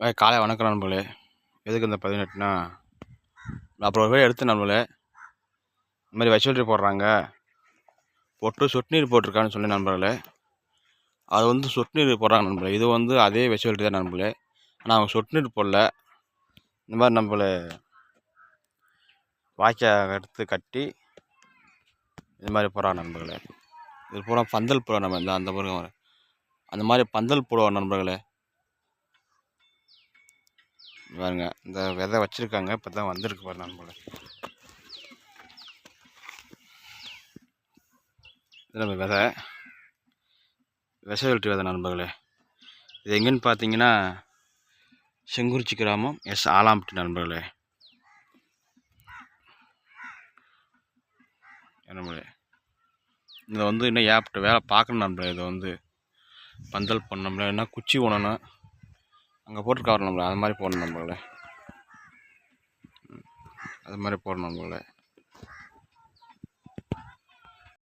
காலை வணக்கம் நண்பர்களே. எதுக்கு இந்த பதினெட்டுனா அப்புறம் ஒரு பேர் எடுத்து நண்பர்களே இந்த மாதிரி வச்சுவல்ட்டி போடுறாங்க. போட்டு சொட்டு நீர் போட்டிருக்கான்னு சொல்லி நண்பர்களே அது வந்து சொட்டு நீர் போடுறாங்க நண்பர்களே. இது வந்து அதே வச்சுவல்ட்டி தான் நண்பர்களே. ஆனால் அவங்க சொட்டு நீர் போடல. இந்த மாதிரி நம்மளை வாய்க்கால் எடுத்து கட்டி இது மாதிரி போடுறாங்க நண்பர்களே. இது பூரா பந்தல் போடுவோம் நம்ம இந்த அந்த பிறகு அந்த மாதிரி பந்தல் போடுவோம் நண்பர்களே. பாருங்க இந்த விதை வச்சுருக்காங்க இப்போ தான் வந்திருக்கு பாரு நண்பர்களே இது நம்ம விதை. விசவெல்ட்டி விதை நண்பர்களே. இது எங்கேன்னு பார்த்தீங்கன்னா செங்குறிச்சி கிராமம் எஸ் ஆலாம்பட்டி நண்பர்களே. நண்பர்களே? இதில் வந்து இன்னும் ஏப்ட்ட வேலை பார்க்கணும் நண்பர்களே? இதை வந்து பந்தல் பண்ணோம்ல என்ன குச்சி ஊனணும். அங்கே போட்டிருக்காரு நம்மள அது மாதிரி போடணும் நம்மள. அது மாதிரி போடணும் நம்மள.